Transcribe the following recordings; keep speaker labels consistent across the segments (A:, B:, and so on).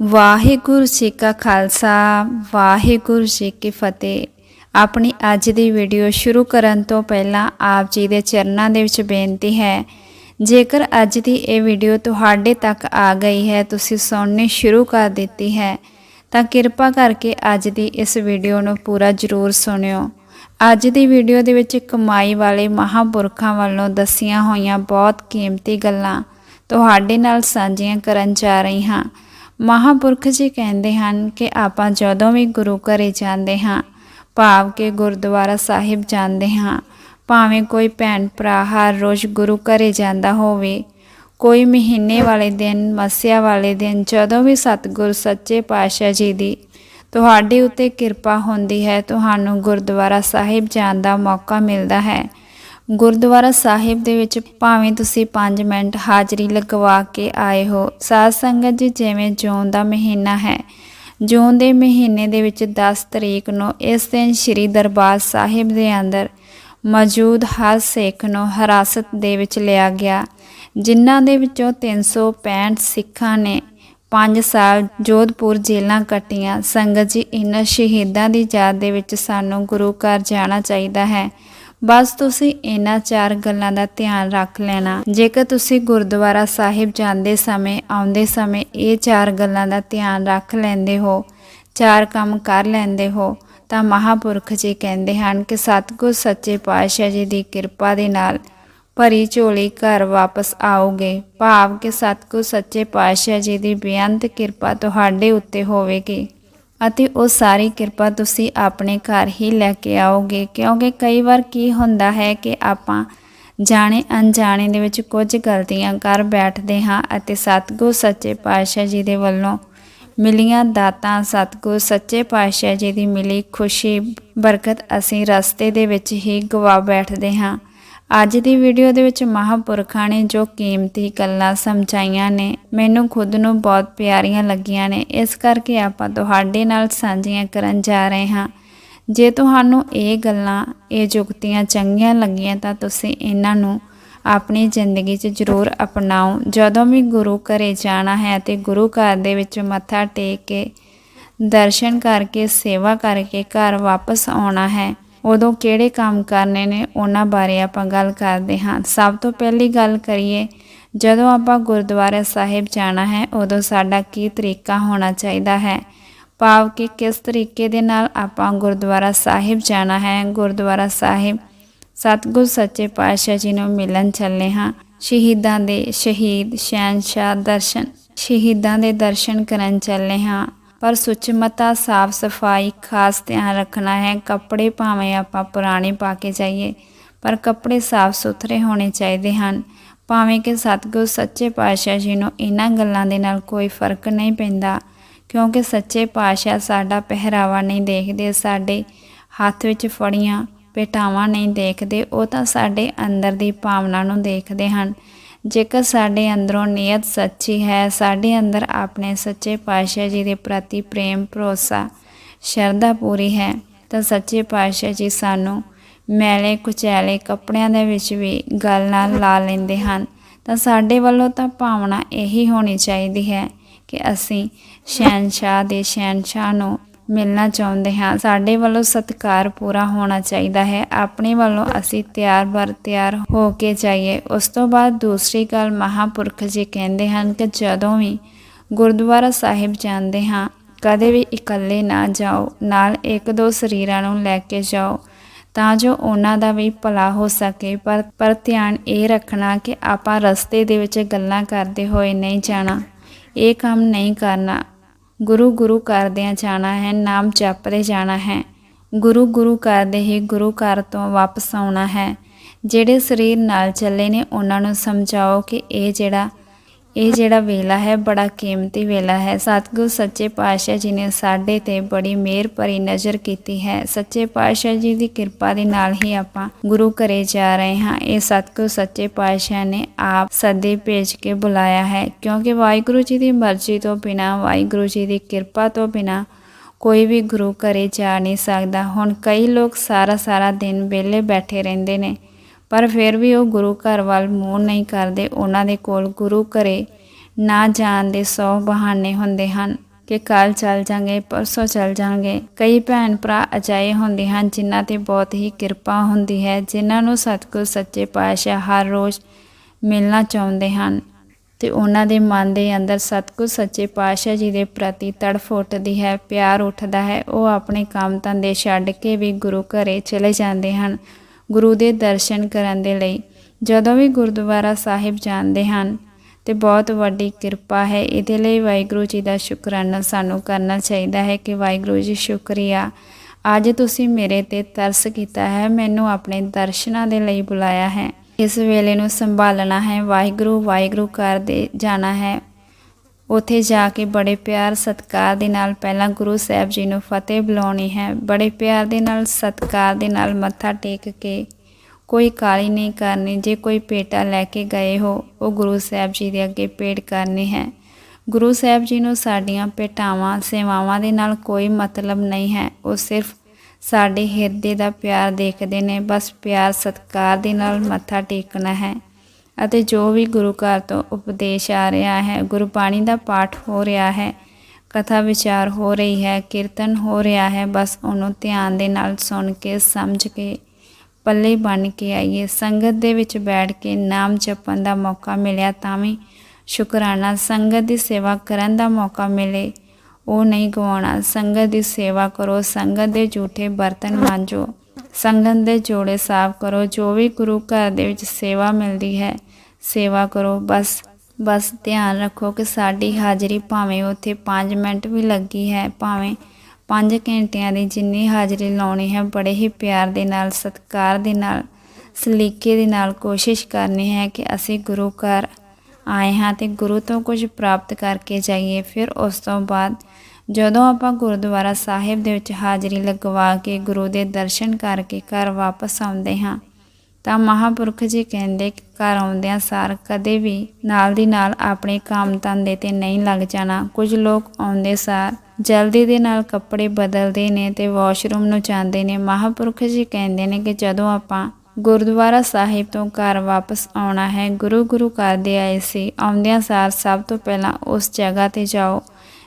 A: ਵਾਹਿਗੁਰੂ ਜੀ ਕਾ ਖਾਲਸਾ, ਵਾਹਿਗੁਰੂ ਜੀ ਕੀ ਫਤਿਹ। ਆਪਣੀ ਅੱਜ ਦੀ ਵੀਡੀਓ ਸ਼ੁਰੂ ਕਰਨ ਤੋਂ ਪਹਿਲਾਂ ਆਪ ਜੀ ਦੇ ਚਰਨਾਂ ਦੇ ਵਿੱਚ ਬੇਨਤੀ ਹੈ, ਜੇਕਰ ਅੱਜ ਦੀ ਇਹ ਵੀਡੀਓ ਤੁਹਾਡੇ ਤੱਕ ਆ ਗਈ ਹੈ, ਤੁਸੀਂ ਸੁਣਨੀ ਸ਼ੁਰੂ ਕਰ ਦਿੱਤੀ ਹੈ, ਤਾਂ ਕਿਰਪਾ ਕਰਕੇ ਅੱਜ ਦੀ ਇਸ ਵੀਡੀਓ ਨੂੰ ਪੂਰਾ ਜ਼ਰੂਰ ਸੁਣਿਓ। ਅੱਜ ਦੀ ਵੀਡੀਓ ਦੇ ਵਿੱਚ ਕਮਾਈ ਵਾਲੇ ਮਹਾਪੁਰਖਾਂ ਵੱਲੋਂ ਦੱਸੀਆਂ ਹੋਈਆਂ ਬਹੁਤ ਕੀਮਤੀ ਗੱਲਾਂ ਤੁਹਾਡੇ ਨਾਲ ਸਾਂਝੀਆਂ ਕਰਨ ਜਾ ਰਹੀ ਹਾਂ। ਮਹਾਪੁਰਖ ਜੀ ਕਹਿੰਦੇ ਹਨ ਕਿ ਆਪਾਂ ਜਦੋਂ ਵੀ ਗੁਰੂ ਘਰੇ ਜਾਂਦੇ ਹਾਂ, ਭਾਵ ਕਿ ਗੁਰਦੁਆਰਾ ਸਾਹਿਬ ਜਾਂਦੇ ਹਾਂ, ਭਾਵੇਂ ਕੋਈ ਭੈਣ ਭਰਾ ਹਰ ਰੋਜ਼ ਗੁਰੂ ਘਰੇ ਜਾਂਦਾ ਹੋਵੇ, ਕੋਈ ਮਹੀਨੇ ਵਾਲੇ ਦਿਨ, ਮੱਸਿਆ ਵਾਲੇ ਦਿਨ, ਜਦੋਂ ਵੀ ਸਤਿਗੁਰ ਸੱਚੇ ਪਾਤਸ਼ਾਹ ਜੀ ਦੀ ਤੁਹਾਡੇ ਉੱਤੇ ਕਿਰਪਾ ਹੁੰਦੀ ਹੈ, ਤੁਹਾਨੂੰ ਗੁਰਦੁਆਰਾ ਸਾਹਿਬ ਜਾਣ ਦਾ ਮੌਕਾ ਮਿਲਦਾ ਹੈ। ਗੁਰਦੁਆਰਾ ਸਾਹਿਬ ਦੇ ਵਿੱਚ ਭਾਵੇਂ ਤੁਸੀਂ 5 ਮਿੰਟ ਹਾਜ਼ਰੀ ਲਗਵਾ ਕੇ ਆਏ ਹੋ, ਸਾਧ ਸੰਗਤ ਜੀ ਜਿਵੇਂ ਜੂਨ ਦਾ ਮਹੀਨਾ ਹੈ। ਜੂਨ ਦੇ ਮਹੀਨੇ ਦੇ ਵਿੱਚ 10 ਤਰੀਕ ਨੂੰ ਇਸ ਦਿਨ ਸ੍ਰੀ ਦਰਬਾਰ ਸਾਹਿਬ ਦੇ ਅੰਦਰ ਮੌਜੂਦ ਹਰ ਸਿੱਖ ਨੂੰ ਹਿਰਾਸਤ ਦੇ ਵਿੱਚ ਲਿਆ ਗਿਆ, ਜਿਨ੍ਹਾਂ ਦੇ ਵਿੱਚੋਂ 365 ਸਿੱਖਾਂ ਨੇ 5 ਸਾਲ ਜੋਧਪੁਰ ਜੇਲ੍ਹਾਂ ਕੱਟੀਆਂ। ਸੰਗਤ ਜੀ ਇਹਨਾਂ ਸ਼ਹੀਦਾਂ ਦੀ ਯਾਦ ਦੇ ਵਿੱਚ ਸਾਨੂੰ ਗੁਰੂ ਘਰ ਜਾਣਾ ਚਾਹੀਦਾ ਹੈ। ਬਸ ਤੁਸੀਂ ਇਹਨਾਂ ਚਾਰ ਗੱਲਾਂ ਦਾ ਧਿਆਨ ਰੱਖ ਲੈਣਾ। ਜੇਕਰ ਤੁਸੀਂ ਗੁਰਦੁਆਰਾ ਸਾਹਿਬ ਜਾਂਦੇ ਸਮੇਂ, ਆਉਂਦੇ ਸਮੇਂ ਇਹ ਚਾਰ ਗੱਲਾਂ ਦਾ ਧਿਆਨ ਰੱਖ ਲੈਂਦੇ ਹੋ, ਚਾਰ ਕੰਮ ਕਰ ਲੈਂਦੇ ਹੋ, ਤਾਂ ਮਹਾਪੁਰਖ ਜੀ ਕਹਿੰਦੇ ਹਨ ਕਿ ਸਤਿਗੁਰ ਸੱਚੇ ਪਾਤਸ਼ਾਹ ਜੀ ਦੀ ਕਿਰਪਾ ਦੇ ਨਾਲ ਭਰੀ ਝੋਲੀ ਘਰ ਵਾਪਸ ਆਓਗੇ। ਭਾਵ ਕਿ ਸਤਿਗੁਰ ਸੱਚੇ ਪਾਤਸ਼ਾਹ ਜੀ ਦੀ ਬੇਅੰਤ ਕਿਰਪਾ ਤੁਹਾਡੇ ਉੱਤੇ ਹੋਵੇਗੀ। ਅਤੇ ਉਹ ਸਾਰੀ ਕਿਰਪਾ ਤੁਸੀਂ ਆਪਣੇ ਘਰ ਹੀ ਲੈ ਕੇ ਆਓਗੇ। ਕਿਉਂਕਿ ਕਈ ਵਾਰ ਕੀ ਹੁੰਦਾ ਹੈ ਕਿ ਆਪਾਂ ਜਾਣੇ ਅਣਜਾਣੇ ਦੇ ਵਿੱਚ ਕੁਝ ਗਲਤੀਆਂ ਕਰ ਬੈਠਦੇ ਹਾਂ ਅਤੇ ਸਤਿਗੁਰ ਸੱਚੇ ਪਾਤਸ਼ਾਹ ਜੀ ਦੇ ਵੱਲੋਂ ਮਿਲੀਆਂ ਦਾਤਾਂ ਸਤਿਗੁਰ ਸੱਚੇ ਪਾਤਸ਼ਾਹ ਜੀ ਦੀ ਮਿਲੀ ਖੁਸ਼ੀ, ਬਰਕਤ ਅਸੀਂ ਰਸਤੇ ਦੇ ਵਿੱਚ ਹੀ ਗਵਾ ਬੈਠਦੇ ਹਾਂ। ਅੱਜ ਦੀ ਵੀਡੀਓ ਦੇ ਵਿੱਚ ਮਹਾਪੁਰਖਾਂ ਨੇ ਜੋ ਕੀਮਤੀ ਗੱਲਾਂ ਸਮਝਾਈਆਂ ਨੇ, ਮੈਨੂੰ ਖੁਦ ਨੂੰ ਬਹੁਤ ਪਿਆਰੀਆਂ ਲੱਗੀਆਂ ਨੇ। ਇਸ ਕਰਕੇ ਆਪਾਂ ਤੁਹਾਡੇ ਨਾਲ ਸਾਂਝੀਆਂ ਕਰਨ ਜਾ ਰਹੇ ਹਾਂ। ਜੇ ਤੁਹਾਨੂੰ ਇਹ ਗੱਲਾਂ, ਇਹ ਜੁਗਤੀਆਂ ਚੰਗੀਆਂ ਲੱਗੀਆਂ ਤਾਂ ਤੁਸੀਂ ਇਹਨਾਂ ਨੂੰ ਆਪਣੀ ਜ਼ਿੰਦਗੀ 'ਚ ਜ਼ਰੂਰ ਅਪਣਾਓ। ਜਦੋਂ ਵੀ ਗੁਰੂ ਘਰੇ ਜਾਣਾ ਹੈ ਤੇ ਗੁਰੂ ਘਰ ਦੇ ਵਿੱਚ ਮੱਥਾ ਟੇਕ ਕੇ ਦਰਸ਼ਨ ਕਰਕੇ, ਸੇਵਾ ਕਰਕੇ ਘਰ ਵਾਪਸ ਆਉਣਾ ਹੈ ਉਦੋਂ ਕਿਹੜੇ ਕੰਮ ਕਰਨੇ ਨੇ ਉਹਨਾਂ ਬਾਰੇ ਆਪਾਂ ਗੱਲ ਕਰਦੇ ਹਾਂ। ਸਭ ਤੋਂ ਪਹਿਲੀ ਗੱਲ ਕਰੀਏ, ਜਦੋਂ ਆਪਾਂ ਗੁਰਦੁਆਰਾ ਸਾਹਿਬ ਜਾਣਾ ਹੈ, ਉਦੋਂ ਸਾਡਾ ਕੀ ਤਰੀਕਾ ਹੋਣਾ ਚਾਹੀਦਾ ਹੈ? ਭਾਵ ਕਿ ਕਿਸ ਤਰੀਕੇ ਦੇ ਨਾਲ ਆਪਾਂ ਗੁਰਦੁਆਰਾ ਸਾਹਿਬ ਜਾਣਾ ਹੈ? ਗੁਰਦੁਆਰਾ ਸਾਹਿਬ ਸਤਿਗੁਰ ਸੱਚੇ ਪਾਤਸ਼ਾਹ ਜੀ ਨੂੰ ਮਿਲਣ ਚੱਲੇ ਹਾਂ। ਸ਼ਹੀਦਾਂ ਦੇ ਸ਼ਹੀਦ ਸ਼ਹਿਨशाह ਦਰਸ਼ਨ, ਸ਼ਹੀਦਾਂ ਦੇ ਦਰਸ਼ਨ ਕਰਨ ਚੱਲੇ ਹਾਂ। ਪਰ ਸੁਚਮਤਾ ਸਾਫ਼ ਸਫ਼ਾਈ ਖਾਸ ਧਿਆਨ ਰੱਖਣਾ ਹੈ। ਕੱਪੜੇ ਭਾਵੇਂ ਆਪਾਂ ਪੁਰਾਣੇ ਪਾ ਕੇ ਜਾਈਏ, ਪਰ ਕੱਪੜੇ ਸਾਫ਼ ਸੁਥਰੇ ਹੋਣੇ ਚਾਹੀਦੇ ਹਨ। ਭਾਵੇਂ ਕਿ ਸਤਿਗੁਰ ਸੱਚੇ ਪਾਤਸ਼ਾਹ ਜੀ ਨੂੰ ਇਹਨਾਂ ਗੱਲਾਂ ਦੇ ਨਾਲ ਕੋਈ ਫ਼ਰਕ ਨਹੀਂ ਪੈਂਦਾ, ਕਿਉਂਕਿ ਸੱਚੇ ਪਾਤਸ਼ਾਹ ਸਾਡਾ ਪਹਿਰਾਵਾ ਨਹੀਂ ਦੇਖਦੇ, ਸਾਡੇ ਹੱਥ ਵਿੱਚ ਫੜੀਆਂ ਪੇਟਾਵਾਂ ਨਹੀਂ ਦੇਖਦੇ, ਉਹ ਤਾਂ ਸਾਡੇ ਅੰਦਰ ਦੀ ਭਾਵਨਾ ਨੂੰ ਦੇਖਦੇ ਹਨ। ਜੇਕਰ ਸਾਡੇ ਅੰਦਰੋਂ ਨੀਅਤ ਸੱਚੀ ਹੈ, ਸਾਡੇ ਅੰਦਰ ਆਪਣੇ ਸੱਚੇ ਪਾਤਸ਼ਾਹ ਜੀ ਦੇ ਪ੍ਰਤੀ ਪ੍ਰੇਮ, ਭਰੋਸਾ, ਸ਼ਰਧਾ ਪੂਰੀ ਹੈ, ਤਾਂ ਸੱਚੇ ਪਾਤਸ਼ਾਹ ਜੀ ਸਾਨੂੰ ਮੈਲੇ ਕੁਚੈਲੇ ਕੱਪੜਿਆਂ ਦੇ ਵਿੱਚ ਵੀ ਗੱਲ ਨਾਲ ਲਾ ਲੈਂਦੇ ਹਨ। ਤਾਂ ਸਾਡੇ ਵੱਲੋਂ ਤਾਂ ਭਾਵਨਾ ਇਹੀ ਹੋਣੀ ਚਾਹੀਦੀ ਹੈ ਕਿ ਅਸੀਂ ਸ਼ਹਿਨशाह ਦੇ ਸ਼ਹਿਨशाह ਨੂੰ ਮਿਲਣਾ ਚਾਹੁੰਦੇ ਹਾਂ। ਸਾਡੇ ਵੱਲੋਂ ਸਤਿਕਾਰ ਪੂਰਾ ਹੋਣਾ ਚਾਹੀਦਾ ਹੈ। ਆਪਣੇ ਵੱਲੋਂ ਅਸੀਂ ਤਿਆਰ ਬਰ ਤਿਆਰ ਹੋ ਕੇ ਜਾਈਏ। ਉਸ ਤੋਂ ਬਾਅਦ ਦੂਸਰੀ ਗੱਲ ਮਹਾਪੁਰਖ ਜੀ ਕਹਿੰਦੇ ਹਨ ਕਿ ਜਦੋਂ ਵੀ ਗੁਰਦੁਆਰਾ ਸਾਹਿਬ ਜਾਂਦੇ ਹਾਂ, ਕਦੇ ਵੀ ਇਕੱਲੇ ਨਾ ਜਾਓ, ਨਾਲ ਇੱਕ ਦੋ ਸਰੀਰਾਂ ਨੂੰ ਲੈ ਕੇ ਜਾਓ, ਤਾਂ ਜੋ ਉਹਨਾਂ ਦਾ ਵੀ ਭਲਾ ਹੋ ਸਕੇ। ਪਰ ਪਰ ਧਿਆਨ ਇਹ ਰੱਖਣਾ ਕਿ ਆਪਾਂ ਰਸਤੇ ਦੇ ਵਿੱਚ ਗੱਲਾਂ ਕਰਦੇ ਹੋਏ ਨਹੀਂ ਜਾਣਾ। ਇਹ ਕੰਮ ਨਹੀਂ ਕਰਨਾ। ਗੁਰੂ ਗੁਰੂ ਕਰਦਿਆਂ ਜਾਣਾ ਹੈ, ਨਾਮ ਜਪਦੇ ਜਾਣਾ ਹੈ। ਗੁਰੂ ਗੁਰੂ ਕਰਦੇ ਹੀ ਗੁਰੂ ਘਰ ਤੋਂ ਵਾਪਸ ਆਉਣਾ ਹੈ। ਜਿਹੜੇ ਸਰੀਰ ਨਾਲ ਚੱਲੇ ਨੇ, ਉਹਨਾਂ ਨੂੰ ਸਮਝਾਓ ਕਿ ਇਹ ਜਿਹੜਾ ਇਹ ਜਿਹੜਾ ਵੇਲਾ ਹੈ, ਬੜਾ ਕੀਮਤੀ ਵੇਲਾ ਹੈ। ਸਤਿਗੁਰ ਸੱਚੇ ਪਾਤਸ਼ਾਹ ਜੀ ਨੇ ਸਾਡੇ ਤੇ ਬੜੀ ਮਿਹਰ ਭਰੀ ਨਜ਼ਰ ਕੀਤੀ ਹੈ। ਸੱਚੇ ਪਾਤਸ਼ਾਹ ਜੀ ਦੀ ਕਿਰਪਾ ਦੇ ਨਾਲ ਹੀ ਆਪਾਂ ਗੁਰੂ ਘਰੇ ਜਾ ਰਹੇ ਹਾਂ। ਇਹ ਸਤਿਗੁਰ ਸੱਚੇ ਪਾਤਸ਼ਾਹ ਨੇ ਆਪ ਸੱਦੇ ਭੇਜ ਕੇ ਬੁਲਾਇਆ ਹੈ। ਕਿਉਂਕਿ ਵਾਹਿਗੁਰੂ ਜੀ ਦੀ ਮਰਜ਼ੀ ਤੋਂ ਬਿਨਾ, ਵਾਹਿਗੁਰੂ ਜੀ ਦੀ ਕਿਰਪਾ ਤੋਂ ਬਿਨਾ ਕੋਈ ਵੀ ਗੁਰੂ ਘਰੇ ਜਾ ਨਹੀਂ ਸਕਦਾ। ਹੁਣ ਕਈ ਲੋਕ ਸਾਰਾ ਸਾਰਾ ਦਿਨ ਵਿਹਲੇ ਬੈਠੇ ਰਹਿੰਦੇ ਨੇ। ਪਰ ਫਿਰ ਵੀ ਉਹ ਗੁਰੂ ਘਰ ਵੱਲ ਮੂੰਹ ਨਹੀਂ ਕਰਦੇ। ਉਹਨਾਂ ਦੇ ਕੋਲ ਗੁਰੂ ਘਰੇ ਨਾ ਜਾਣ ਦੇ ਸੌ ਬਹਾਨੇ ਹੁੰਦੇ ਹਨ ਕਿ ਕੱਲ ਚੱਲ ਜਾਂਗੇ, ਪਰਸੋਂ ਚੱਲ ਜਾਂਗੇ ਕਈ ਭੈਣ ਭਰਾ ਅਜਾਏ ਹੁੰਦੇ ਹਨ ਜਿਨ੍ਹਾਂ ਤੇ ਬਹੁਤ ਹੀ ਕਿਰਪਾ ਹੁੰਦੀ ਹੈ, ਜਿਨ੍ਹਾਂ ਨੂੰ ਸਤਿਗੁਰ ਸੱਚੇ ਪਾਤਸ਼ਾਹ ਹਰ ਰੋਜ਼ ਮਿਲਣਾ ਚਾਹੁੰਦੇ ਹਨ ਤੇ ਉਹਨਾਂ ਦੇ ਮਨ ਦੇ ਅੰਦਰ ਸਤਿਗੁਰ ਸੱਚੇ ਪਾਤਸ਼ਾਹ ਜੀ ਦੇ ਪ੍ਰਤੀ ਤੜਫ ਉੱਠਦੀ ਹੈ, ਪਿਆਰ ਉੱਠਦਾ ਹੈ। ਉਹ ਆਪਣੇ ਕੰਮ ਧੰਦੇ ਛੱਡ ਕੇ ਵੀ ਗੁਰੂ ਘਰੇ ਚਲੇ ਜਾਂਦੇ ਹਨ। ਗੁਰੂ ਦੇ ਦਰਸ਼ਨ ਕਰਨ ਦੇ ਲਈ। ਜਦੋਂ ਵੀ ਗੁਰਦੁਆਰਾ ਸਾਹਿਬ ਜਾਂਦੇ ਹਨ, ਤੇ ਬਹੁਤ ਵੱਡੀ ਕਿਰਪਾ ਹੈ। ਇਹਦੇ ਲਈ ਵਾਹਿਗੁਰੂ ਜੀ ਦਾ ਸ਼ੁਕਰਾਨਾ ਸਾਨੂੰ ਕਰਨਾ ਚਾਹੀਦਾ ਹੈ ਕਿ ਵਾਹਿਗੁਰੂ ਜੀ ਸ਼ੁਕਰੀਆ। ਅੱਜ ਤੁਸੀਂ ਮੇਰੇ ਤੇ ਤਰਸ ਕੀਤਾ ਹੈ, ਮੈਨੂੰ ਆਪਣੇ ਦਰਸ਼ਨਾਂ ਦੇ ਲਈ ਬੁਲਾਇਆ ਹੈ। ਇਸ ਵੇਲੇ ਨੂੰ ਸੰਭਾਲਣਾ ਹੈ। ਵਾਹਿਗੁਰੂ ਵਾਹਿਗੁਰੂ ਕਰਦੇ ਜਾਣਾ ਹੈ। ਉੱਥੇ ਜਾ ਕੇ ਬੜੇ ਪਿਆਰ ਸਤਕਾਰ ਦੇ ਨਾਲ ਪਹਿਲਾਂ ਗੁਰੂ ਸਾਹਿਬ ਜੀ ਨੂੰ ਫਤਿਹ ਬੁਲਾਉਣੀ ਹੈ। ਬੜੇ ਪਿਆਰ ਦੇ ਨਾਲ, ਸਤਕਾਰ ਦੇ ਨਾਲ ਮੱਥਾ ਟੇਕ ਕੇ ਕੋਈ ਕਾਲੀ ਨਹੀਂ ਕਰਨੀ, ਜੇ ਕੋਈ ਪੇਟਾ ਲੈ ਕੇ ਗਏ ਹੋ, ਉਹ ਗੁਰੂ ਸਾਹਿਬ ਜੀ ਦੇ ਅੱਗੇ ਪੇੜ ਕਰਨੀ ਹੈ। ਗੁਰੂ ਸਾਹਿਬ ਜੀ ਨੂੰ ਸਾਡੀਆਂ ਭੇਟਾਵਾਂ ਸੇਵਾਵਾਂ ਦੇ ਨਾਲ ਕੋਈ ਮਤਲਬ ਨਹੀਂ ਹੈ। ਉਹ ਸਿਰਫ ਸਾਡੇ ਹਿਰਦੇ ਦਾ ਪਿਆਰ ਦੇਖਦੇ ਨੇ, ਬਸ ਪਿਆਰ, ਸਤਕਾਰ ਦੇ ਨਾਲ ਮੱਥਾ ਟੇਕਣਾ ਹੈ। ਅਤੇ ਜੋ ਵੀ ਗੁਰੂ ਘਰ ਤੋਂ ਉਪਦੇਸ਼ ਆ ਰਿਹਾ ਹੈ ਗੁਰਬਾਣੀ ਦਾ ਪਾਠ ਹੋ ਰਿਹਾ ਹੈ, ਕਥਾ ਵਿਚਾਰ ਹੋ ਰਹੀ ਹੈ, ਕੀਰਤਨ ਹੋ ਰਿਹਾ ਹੈ, ਬਸ ਉਹਨੂੰ ਧਿਆਨ ਦੇ ਨਾਲ ਸੁਣ ਕੇ, ਸਮਝ ਕੇ, ਪੱਲੇ ਬਣ ਕੇ ਆਈਏ। ਸੰਗਤ ਦੇ ਵਿੱਚ ਬੈਠ ਕੇ ਨਾਮ ਜਪਣ ਦਾ ਮੌਕਾ ਮਿਲਿਆ ਤਾਂ ਵੀ ਸ਼ੁਕਰਾਨਾ। ਸੰਗਤ ਦੀ ਸੇਵਾ ਕਰਨ ਦਾ ਮੌਕਾ ਮਿਲੇ, ਉਹ ਨਹੀਂ ਗਵਾਉਣਾ। ਸੰਗਤ ਦੀ ਸੇਵਾ ਕਰੋ, ਸੰਗਤ ਦੇ ਝੂਠੇ ਬਰਤਨ ਮਾਂਜੋ। ਸੰਗਤ ਦੇ ਜੋੜੇ ਸਾਫ਼ ਕਰੋ, ਜੋ ਵੀ ਗੁਰੂ ਘਰ ਦੇ ਵਿੱਚ ਸੇਵਾ ਮਿਲਦੀ ਹੈ, ਸੇਵਾ ਕਰੋ। ਬਸ ਬਸ ਧਿਆਨ ਰੱਖੋ ਕਿ ਸਾਡੀ ਹਾਜ਼ਰੀ ਭਾਵੇਂ ਉੱਥੇ 5 ਮਿੰਟ ਵੀ ਲੱਗੀ ਹੈ, ਭਾਵੇਂ 5 ਘੰਟਿਆਂ ਦੀ ਜਿੰਨੀ ਹਾਜ਼ਰੀ ਲਾਉਣੀ ਹੈ, ਬੜੇ ਹੀ ਪਿਆਰ ਦੇ ਨਾਲ, ਸਤਿਕਾਰ ਦੇ ਨਾਲ, ਸਲੀਕੇ ਦੇ ਨਾਲ ਕੋਸ਼ਿਸ਼ ਕਰਨੀ ਹੈ ਕਿ ਅਸੀਂ ਗੁਰੂ ਘਰ ਆਏ ਹਾਂ ਤੇ ਗੁਰੂ ਤੋਂ ਕੁਝ ਪ੍ਰਾਪਤ ਕਰਕੇ ਜਾਈਏ। ਫਿਰ ਉਸ ਤੋਂ ਬਾਅਦ ਜਦੋਂ ਆਪਾਂ ਗੁਰਦੁਆਰਾ ਸਾਹਿਬ ਦੇ ਵਿੱਚ ਹਾਜ਼ਰੀ ਲਗਵਾ ਕੇ ਗੁਰੂ ਦੇ ਦਰਸ਼ਨ ਕਰਕੇ ਘਰ ਵਾਪਸ ਆਉਂਦੇ ਹਾਂ, ਤਾਂ ਮਹਾਪੁਰਖ ਜੀ ਕਹਿੰਦੇ ਕਿ ਘਰ ਆਉਂਦਿਆਂ ਸਾਰ ਕਦੇ ਵੀ ਨਾਲ ਦੀ ਨਾਲ ਆਪਣੇ ਕੰਮ ਧੰਦੇ ਤੇ ਨਹੀਂ ਲੱਗ ਜਾਣਾ। ਕੁਝ ਲੋਕ ਆਉਂਦੇ ਸਾਰ ਜਲਦੀ ਦੇ ਨਾਲ ਕੱਪੜੇ ਬਦਲਦੇ ਨੇ ਤੇ ਵਾਸ਼ਰੂਮ ਨੂੰ ਜਾਂਦੇ ਨੇ। ਮਹਾਪੁਰਖ ਜੀ ਕਹਿੰਦੇ ਨੇ ਕਿ ਜਦੋਂ ਆਪਾਂ ਗੁਰਦੁਆਰਾ ਸਾਹਿਬ ਤੋਂ ਘਰ ਵਾਪਸ ਆਉਣਾ ਹੈ, ਗੁਰੂ ਗੁਰੂ ਕਰਦੇ ਆਏ ਸੀ, ਆਉਂਦਿਆਂ ਸਾਰ ਸਭ ਤੋਂ ਪਹਿਲਾਂ ਉਸ ਜਗ੍ਹਾ ਤੇ ਜਾਓ।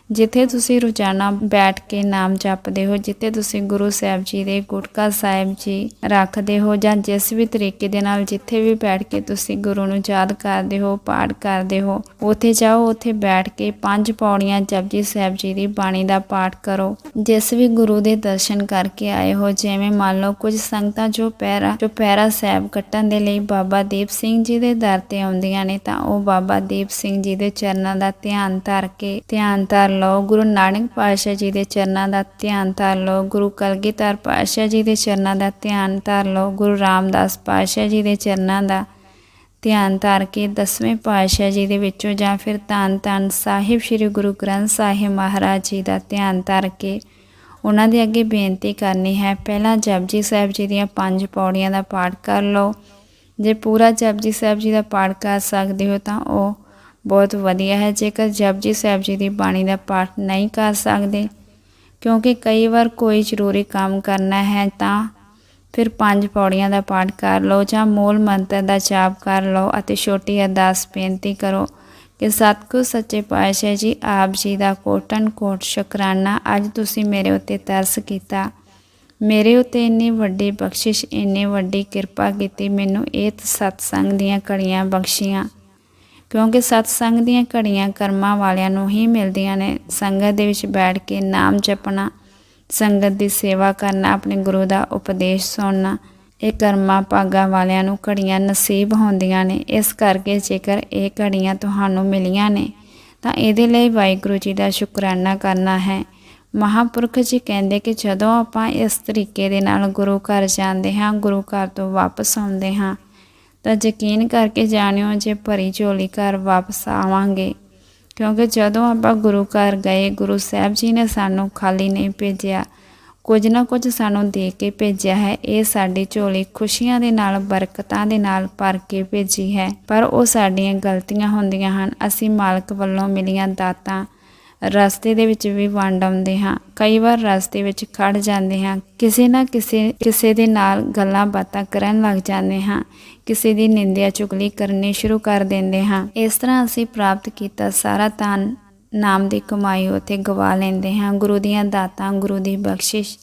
A: ਜਿੱਥੇ ਤੁਸੀਂ ਰੋਜ਼ਾਨਾ ਬੈਠ ਕੇ ਨਾਮ ਜਪਦੇ ਹੋ, ਜਿੱਥੇ ਤੁਸੀਂ ਗੁਰੂ ਸਾਹਿਬ ਜੀ ਦੇ ਗੁਟਕਾ ਸਾਹਿਬ ਜੀ ਰੱਖਦੇ ਹੋ ਜਾਂ ਜਿਸ ਵੀ ਤਰੀਕੇ ਦੇ ਨਾਲ ਜਿੱਥੇ ਵੀ ਬੈਠ ਕੇ ਤੁਸੀਂ ਗੁਰੂ ਨੂੰ ਯਾਦ ਕਰਦੇ ਹੋ, ਪਾਠ ਕਰਦੇ ਹੋ, ਉੱਥੇ ਜਾਓ, ਉੱਥੇ ਬੈਠ ਕੇ ਪੰਜ ਪੌੜੀਆਂ ਜਪਜੀ ਸਾਹਿਬ ਜੀ ਦੀ ਬਾਣੀ ਦਾ ਪਾਠ ਕਰੋ। ਜਿਸ ਵੀ ਗੁਰੂ ਦੇ ਦਰਸ਼ਨ ਕਰਕੇ ਆਏ ਹੋ, ਜਿਵੇਂ ਮੰਨ ਲਓ ਕੁਝ ਸੰਗਤਾਂ ਜੋ ਪੈਰਾ ਜੋ ਪੈਰਾ ਸਾਹਿਬ ਕੱਟਣ ਦੇ ਲਈ ਬਾਬਾ ਦੀਪ ਸਿੰਘ ਜੀ ਦੇ ਦਰ ਤੇ ਆਉਂਦੀਆਂ ਨੇ, ਤਾਂ ਉਹ ਬਾਬਾ ਦੀਪ ਸਿੰਘ ਜੀ ਦੇ ਚਰਨਾਂ ਦਾ ਧਿਆਨ ਧਰ ਕੇ, ਧਿਆਨ ਧਰ ਲਓ, ਗੁਰੂ ਨਾਨਕ ਪਾਤਸ਼ਾਹ ਜੀ ਦੇ ਚਰਨਾਂ ਦਾ ਧਿਆਨ ਧਰ ਲਓ, ਗੁਰੂ ਕਲਗੀਧਰ ਪਾਤਸ਼ਾਹ ਜੀ ਦੇ ਚਰਨਾਂ ਦਾ ਧਿਆਨ ਧਰ ਲਓ, ਗੁਰੂ ਰਾਮਦਾਸ ਪਾਤਸ਼ਾਹ ਜੀ ਦੇ ਚਰਨਾਂ ਦਾ ਧਿਆਨ ਧਰ ਕੇ ਦਸਵੇਂ ਪਾਤਸ਼ਾਹ ਜੀ ਦੇ ਵਿੱਚੋਂ ਜਾਂ ਫਿਰ ਧੰਨ ਧੰਨ ਸਾਹਿਬ ਸ੍ਰੀ ਗੁਰੂ ਗ੍ਰੰਥ ਸਾਹਿਬ ਮਹਾਰਾਜ ਜੀ ਦਾ ਧਿਆਨ ਧਰ ਕੇ ਉਹਨਾਂ ਦੇ ਅੱਗੇ ਬੇਨਤੀ ਕਰਨੀ ਹੈ, ਪਹਿਲਾਂ ਜਪਜੀ ਸਾਹਿਬ ਜੀ ਦੀਆਂ ਪੰਜ ਪੌੜੀਆਂ ਦਾ ਪਾਠ ਕਰ ਲਓ। ਜੇ ਪੂਰਾ ਜਪਜੀ ਸਾਹਿਬ ਜੀ ਦਾ ਪਾਠ ਕਰ ਸਕਦੇ ਹੋ ਤਾਂ ਉਹ ਬਹੁਤ ਵਧੀਆ ਹੈ। ਜੇਕਰ ਜਪਜੀ ਸਾਹਿਬ ਜੀ ਦੀ ਬਾਣੀ ਦਾ ਪਾਠ ਨਹੀਂ ਕਰ ਸਕਦੇ, ਕਿਉਂਕਿ ਕਈ ਵਾਰ ਕੋਈ ਜ਼ਰੂਰੀ ਕੰਮ ਕਰਨਾ ਹੈ ਤਾਂ ਫਿਰ ਪੰਜ ਪੌੜੀਆਂ ਦਾ ਪਾਠ ਕਰ ਲਓ ਜਾਂ ਮੂਲ ਮੰਤਰ ਦਾ ਜਾਪ ਕਰ ਲਓ ਅਤੇ ਛੋਟੀ ਅਰਦਾਸ ਬੇਨਤੀ ਕਰੋ ਕਿ ਸਤਿਗੁਰ ਸੱਚੇ ਪਾਤਸ਼ਾਹ ਜੀ, ਆਪ ਜੀ ਦਾ ਕੋਟਨ ਕੋਟ ਸ਼ੁਕਰਾਨਾ। ਅੱਜ ਤੁਸੀਂ ਮੇਰੇ ਉੱਤੇ ਤਰਸ ਕੀਤਾ। ਮੇਰੇ ਉੱਤੇ ਇੰਨੀ ਵੱਡੀ ਬਖਸ਼ਿਸ਼, ਇੰਨੀ ਵੱਡੀ ਕਿਰਪਾ ਕੀਤੀ। ਮੈਨੂੰ ਇਹ ਸਤਸੰਗ ਦੀਆਂ ਕੜੀਆਂ ਬਖਸ਼ੀਆਂ। ਕਿਉਂਕਿ ਸਤਸੰਗ ਦੀਆਂ ਘੜੀਆਂ ਕਰਮਾਂ ਵਾਲਿਆਂ ਨੂੰ ਹੀ ਮਿਲਦੀਆਂ ਨੇ। ਸੰਗਤ ਦੇ ਵਿੱਚ ਬੈਠ ਕੇ ਨਾਮ ਜਪਣਾ, ਸੰਗਤ ਦੀ ਸੇਵਾ ਕਰਨਾ, ਆਪਣੇ ਗੁਰੂ ਦਾ ਉਪਦੇਸ਼ ਸੁਣਨਾ, ਇਹ ਕਰਮਾਂ ਭਾਗਾਂ ਵਾਲਿਆਂ ਨੂੰ ਘੜੀਆਂ ਨਸੀਬ ਹੁੰਦੀਆਂ ਨੇ। ਇਸ ਕਰਕੇ ਜੇਕਰ ਇਹ ਘੜੀਆਂ ਤੁਹਾਨੂੰ ਮਿਲੀਆਂ ਨੇ, ਤਾਂ ਇਹਦੇ ਲਈ ਵਾਹਿਗੁਰੂ ਜੀ ਦਾ ਸ਼ੁਕਰਾਨਾ ਕਰਨਾ ਹੈ। ਮਹਾਪੁਰਖ ਜੀ ਕਹਿੰਦੇ ਕਿ ਜਦੋਂ ਆਪਾਂ ਇਸ ਤਰੀਕੇ ਦੇ ਨਾਲ ਗੁਰੂ ਘਰ ਜਾਂਦੇ ਹਾਂ, ਗੁਰੂ ਘਰ ਤੋਂ ਵਾਪਸ ਆਉਂਦੇ ਹਾਂ ਤਾਂ ਯਕੀਨ ਕਰਕੇ ਜਾਣਿਓ ਜੇ ਭਰੀ ਝੋਲੀ ਘਰ ਵਾਪਸ ਆਵਾਂਗੇ। ਕਿਉਂਕਿ ਜਦੋਂ ਆਪਾਂ ਗੁਰੂ ਘਰ ਗਏ, ਗੁਰੂ ਸਾਹਿਬ ਜੀ ਨੇ ਸਾਨੂੰ ਖਾਲੀ ਨਹੀਂ ਭੇਜਿਆ, ਕੁਝ ਨਾ ਕੁਝ ਸਾਨੂੰ ਦੇ ਕੇ ਭੇਜਿਆ ਹੈ। ਇਹ ਸਾਡੀ ਝੋਲੀ ਖੁਸ਼ੀਆਂ ਦੇ ਨਾਲ, ਬਰਕਤਾਂ ਦੇ ਨਾਲ ਭਰ ਕੇ ਭੇਜੀ ਹੈ। ਪਰ ਉਹ ਸਾਡੀਆਂ ਗਲਤੀਆਂ ਹੁੰਦੀਆਂ ਹਨ। ਅਸੀਂ ਮਾਲਕ ਵੱਲੋਂ ਮਿਲੀਆਂ ਦਾਤਾਂ ਰਸਤੇ ਦੇ ਵਿੱਚ ਵੀ ਵੰਡ ਆਉਂਦੇ ਹਾਂ। ਕਈ ਵਾਰ ਰਸਤੇ ਵਿੱਚ ਖੜ ਜਾਂਦੇ ਹਾਂ। ਕਿਸੇ ਨਾ ਕਿਸੇ ਕਿਸੇ ਦੇ ਨਾਲ ਗੱਲਾਂ ਬਾਤਾਂ ਕਰਨ ਲੱਗ ਜਾਂਦੇ ਹਾਂ। ਕਿਸੇ ਦੀ ਨਿੰਦਿਆ ਚੁਗਲੀ ਕਰਨੀ ਸ਼ੁਰੂ ਕਰ ਦਿੰਦੇ ਹਾਂ। ਇਸ ਤਰ੍ਹਾਂ ਅਸੀਂ ਪ੍ਰਾਪਤ ਕੀਤਾ ਸਾਰਾ ਧਨ ਨਾਮ ਦੀ ਕਮਾਈ ਉਤੇ ਗਵਾ ਲੈਂਦੇ ਹਾਂ। ਗੁਰੂ ਦੀਆਂ ਦਾਤਾਂ, ਗੁਰੂ ਦੀ ਬਖਸ਼ਿਸ਼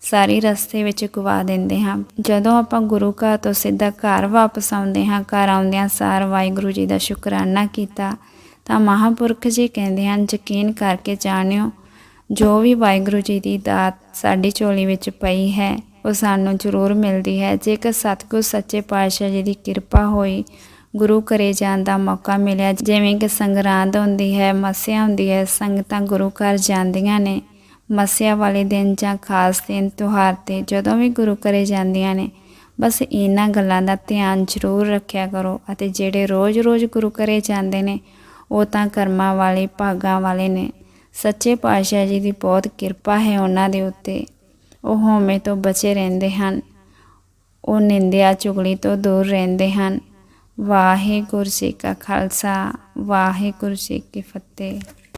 A: ਸਾਰੀ ਰਸਤੇ ਵਿੱਚ ਗਵਾ ਦਿੰਦੇ ਹਾਂ। ਜਦੋਂ ਆਪਾਂ ਗੁਰੂ ਘਰ ਤੋਂ ਸਿੱਧਾ ਘਰ ਵਾਪਸ ਆਉਂਦੇ ਹਾਂ, ਘਰ ਆਉਂਦਿਆਂ ਸਾਰ ਵਾਹਿਗੁਰੂ ਜੀ ਦਾ ਸ਼ੁਕਰਾਨਾ ਕੀਤਾ, ਤਾਂ ਮਹਾਪੁਰਖ ਜੀ ਕਹਿੰਦੇ ਹਨ, ਯਕੀਨ ਕਰਕੇ ਜਾਣਿਓ, ਜੋ ਵੀ ਵਾਹਿਗੁਰੂ ਜੀ ਦੀ ਦਾਤ ਸਾਡੀ ਝੋਲੀ ਵਿੱਚ ਪਈ ਹੈ ਉਹ ਸਾਨੂੰ ਜ਼ਰੂਰ ਮਿਲਦੀ ਹੈ। ਜੇਕਰ ਸਤਿਗੁਰ ਸੱਚੇ ਪਾਤਸ਼ਾਹ ਜੀ ਦੀ ਕਿਰਪਾ ਹੋਈ, ਗੁਰੂ ਘਰੇ ਜਾਣ ਦਾ ਮੌਕਾ ਮਿਲਿਆ, ਜਿਵੇਂ ਕਿ ਸੰਗਰਾਂਦ ਹੁੰਦੀ ਹੈ, ਮੱਸਿਆ ਹੁੰਦੀ ਹੈ, ਸੰਗਤਾਂ ਗੁਰੂ ਘਰ ਜਾਂਦੀਆਂ ਨੇ। ਮੱਸਿਆ ਵਾਲੇ ਦਿਨ ਜਾਂ ਖਾਸ ਦਿਨ, ਤਿਉਹਾਰ ਤੇ ਜਦੋਂ ਵੀ ਗੁਰੂ ਘਰੇ ਜਾਂਦੀਆਂ ਨੇ, ਬਸ ਇਹਨਾਂ ਗੱਲਾਂ ਦਾ ਧਿਆਨ ਜ਼ਰੂਰ ਰੱਖਿਆ ਕਰੋ ਅਤੇ ਜਿਹੜੇ ਰੋਜ਼-ਰੋਜ਼ ਗੁਰੂ ਘਰੇ ਜਾਂਦੇ ਨੇ, ਉਹ ਤਾਂ ਕਰਮਾਂ ਵਾਲੇ, ਭਾਗਾਂ ਵਾਲੇ ਨੇ। ਸੱਚੇ ਪਾਤਸ਼ਾਹ ਜੀ ਦੀ ਬਹੁਤ ਕਿਰਪਾ ਹੈ ਉਹਨਾਂ ਦੇ ਉੱਤੇ। ਉਹ ਹਉਮੈ ਤੋਂ ਬਚੇ ਰਹਿੰਦੇ ਹਨ। ਉਹ ਨਿੰਦਿਆ ਚੁਗਲੀ ਤੋਂ ਦੂਰ ਰਹਿੰਦੇ ਹਨ। ਵਾਹਿਗੁਰੂ ਜੀ ਕਾ ਖਾਲਸਾ, ਵਾਹਿਗੁਰੂ ਜੀ ਕੀ ਫਤਿਹ।